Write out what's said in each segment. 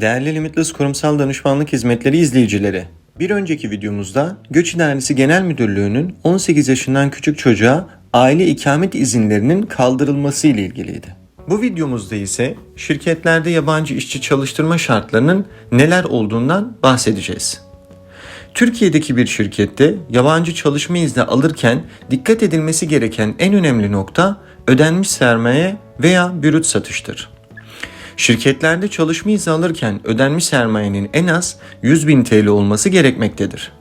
Değerli Limitless Kurumsal Danışmanlık Hizmetleri izleyicileri, bir önceki videomuzda Göç İdaresi Genel Müdürlüğü'nün 18 yaşından küçük çocuğa aile ikamet izinlerinin kaldırılması ile ilgiliydi. Bu videomuzda ise şirketlerde yabancı işçi çalıştırma şartlarının neler olduğundan bahsedeceğiz. Türkiye'deki bir şirkette yabancı çalışma izni alırken dikkat edilmesi gereken en önemli nokta ödenmiş sermaye veya bürüt satıştır. Şirketlerde çalışma izni alırken ödenmiş sermayenin en az 100 bin TL olması gerekmektedir.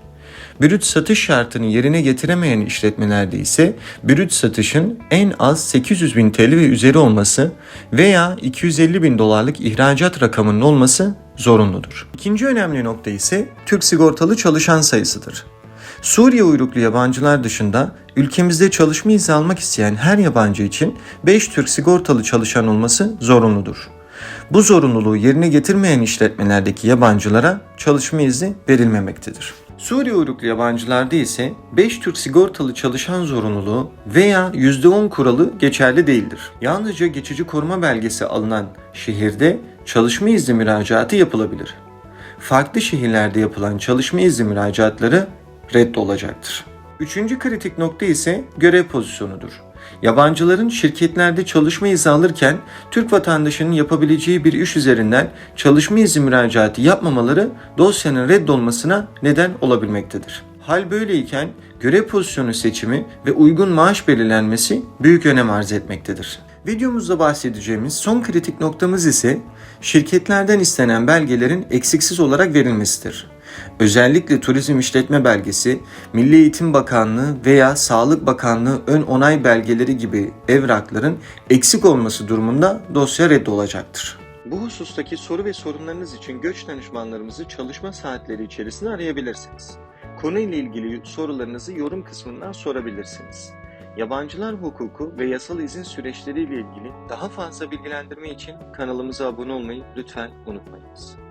Brüt satış şartını yerine getiremeyen işletmelerde ise brüt satışın en az 800 bin TL ve üzeri olması veya 250 bin dolarlık ihracat rakamının olması zorunludur. İkinci önemli nokta ise Türk sigortalı çalışan sayısıdır. Suriye uyruklu yabancılar dışında ülkemizde çalışma izni almak isteyen her yabancı için 5 Türk sigortalı çalışan olması zorunludur. Bu zorunluluğu yerine getirmeyen işletmelerdeki yabancılara çalışma izni verilmemektedir. Suriye uyruklu yabancılarda ise 5 Türk sigortalı çalışan zorunluluğu veya %10 kuralı geçerli değildir. Yalnızca geçici koruma belgesi alınan şehirde çalışma izni müracaatı yapılabilir. Farklı şehirlerde yapılan çalışma izni müracaatları reddolacaktır. Üçüncü kritik nokta ise görev pozisyonudur. Yabancıların şirketlerde çalışma izni alırken Türk vatandaşının yapabileceği bir iş üzerinden çalışma izni müracaatı yapmamaları dosyanın reddolmasına neden olabilmektedir. Hal böyleyken görev pozisyonu seçimi ve uygun maaş belirlenmesi büyük önem arz etmektedir. Videomuzda bahsedeceğimiz son kritik noktamız ise şirketlerden istenen belgelerin eksiksiz olarak verilmesidir. Özellikle turizm işletme belgesi, Milli Eğitim Bakanlığı veya Sağlık Bakanlığı ön onay belgeleri gibi evrakların eksik olması durumunda dosya reddolacaktır. Bu husustaki soru ve sorunlarınız için göç danışmanlarımızı çalışma saatleri içerisinde arayabilirsiniz. Konuyla ilgili sorularınızı yorum kısmından sorabilirsiniz. Yabancılar hukuku ve yasal izin süreçleriyle ilgili daha fazla bilgilendirme için kanalımıza abone olmayı lütfen unutmayınız.